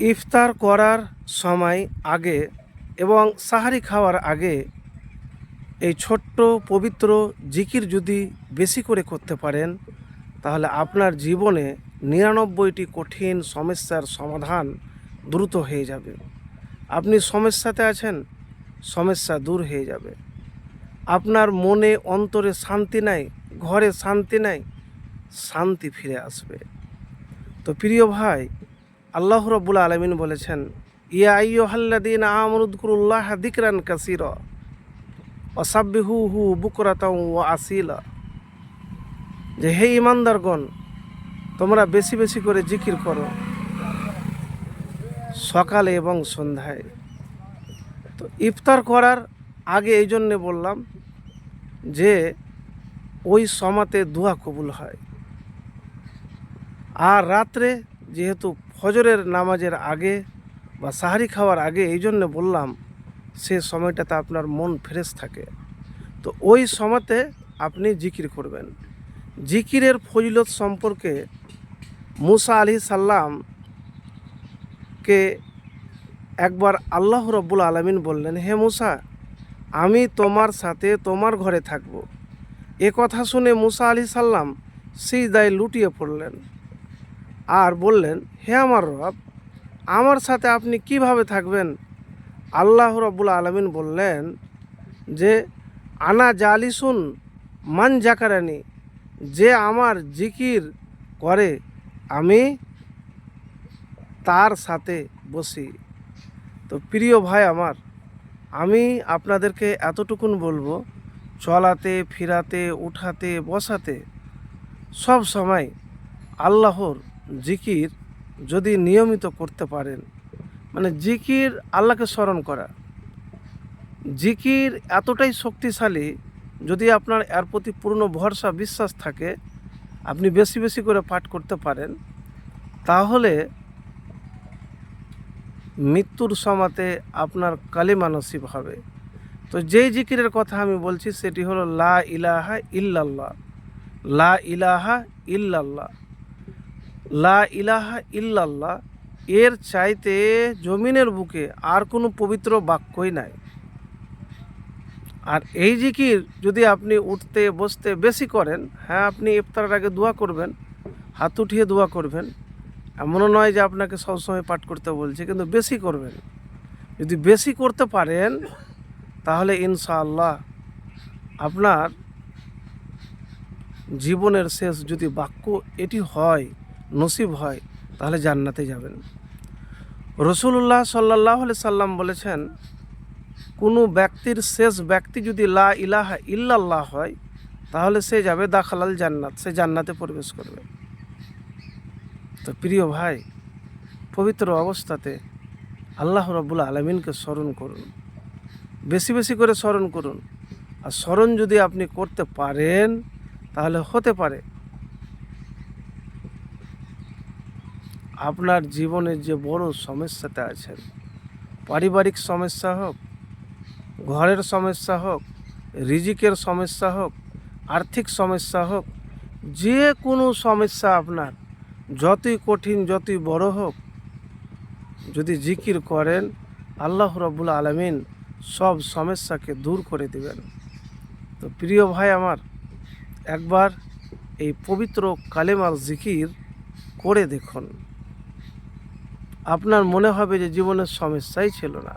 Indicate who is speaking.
Speaker 1: ইফতার করার সময় আগে এবং সাহারি খাওয়ার আগে এই ছোট্ট পবিত্র জিকির যদি বেশি করে করতে পারেন, তাহলে আপনার জীবনে নিরানব্বইটি কঠিন সমস্যার সমাধান দ্রুত হয়ে যাবে। আপনি সমস্যাতে আছেন, সমস্যা দূর হয়ে যাবে। আপনার মনে অন্তরে শান্তি নাই, ঘরে শান্তি নাই, শান্তি ফিরে আসবে। তো প্রিয় ভাই আল্লাহ রব্বুল আলমিন বলেছেন, ইয়া আইয়ো হাল্লাদিন আমরুদকুরুল্লাহ দিকরান কাসির অসাব্বিহু হু বুকরাতাও ও আসিলা। যে হে ইমানদারগণ তোমরা বেশি বেশি করে জিকির করো সকালে এবং সন্ধ্যায়। তো ইফতার করার আগে এই জন্যে বললাম যে, ওই সমাতে দোয়া কবুল হয়। আর রাত্রে যেহেতু ফজরের নামাজের আগে বা সাহারি খাওয়ার আগে এই জন্য বললাম, সে সময়টাতে আপনার মন ফ্রেশ থাকে। তো ওই সময়তে আপনি জিকির করবেন। জিকিরের ফজিলত সম্পর্কে মুসা আলি সাল্লামকে একবার আল্লাহ রব্বুল আলমিন বললেন, হে মুসা, আমি তোমার সাথে তোমার ঘরে থাকব। এ কথা শুনে মুসা আলি সাল্লাম সেই দায় লুটিয়ে পড়লেন। আর বললেন, হে আমার রব, আমার সাথে আপনি কীভাবে থাকবেন? আল্লাহ রব্বুল আলমিন বললেন যে, আনা জালিসুন মান জাকারানি, যে আমার জিকির করে, আমি তার সাথে বসি। তো প্রিয় ভাই আমার, আমি আপনাদেরকে এতটুকুন বলব, চলাতে, ফিরাতে, উঠাতে, বসাতে, সব সময় আল্লাহর জিকির যদি নিয়মিত করতে পারেন মানে জিকির আল্লাহকে স্মরণ করা। জিকির এতটাই শক্তিশালী যদি আপনার এর প্রতি পূর্ণ ভরসা, বিশ্বাস থাকে, আপনি বেশি বেশি করে পাঠ করতে পারেন, তাহলে মৃত্যুর সমাতে আপনার কালিমা নসিব হবে। তো যেই জিকিরের কথা আমি বলছি, সেটি হলো লা ইলাহা ইল্লাল্লাহ। লা ইলাহা ইল্লাল্লাহ। লা ইলাহা ইল্লাল্লাহ, এর চাইতে জমিনের বুকে আর কোনো পবিত্র বাক্যই নাই। আর এই জিকির যদি আপনি উঠতে, বসতে বেশি করেন হ্যাঁ আপনি ইফতারের আগে দোয়া করবেন, হাত উঠিয়ে দোয়া করবেন। এমনও নয় যে আপনাকে সবসময় পাঠ করতে বলছে, কিন্তু বেশি করবেন। যদি বেশি করতে পারেন, তাহলে ইনশাআল্লাহ আপনার জীবনের শেষ যদি বাক্য এটি হয় নসিব হয়, তাহলে জান্নাতে যাবেন। রসুল্লাহ সাল্লাহ সাল্লাম বলেছেন, কোনো ব্যক্তির শেষ ব্যক্তি যদি লা ইলাহা ইল্লাল্লাহ হয়, তাহলে সে যাবে দাখালাল জান্নাত, সে জান্নাতে প্রবেশ করবে। তো প্রিয় ভাই, পবিত্র অবস্থাতে আল্লাহ রব্বুল আলমিনকে স্মরণ করুন। বেশি বেশি করে স্মরণ করুন। আর স্মরণ যদি আপনি করতে পারেন, তাহলে হতে পারে আপনার জীবনের যে বড় সমস্যাতে আছেন, পারিবারিক সমস্যা হোক, ঘরের সমস্যা হোক, রিজিকের সমস্যা হোক, আর্থিক সমস্যা হোক, যে কোনো সমস্যা আপনার, যতই কঠিন, যতই বড় হোক, যদি জিকির করেন, আল্লাহ রব্বুল আলমিন সব সমস্যাকে দূর করে দিবেন। তো প্রিয় ভাই আমার, একবার এই পবিত্র কালেমার জিকির করে দেখুন। আপনার মনে হবে যে জীবনের সমস্যাই ছিল না।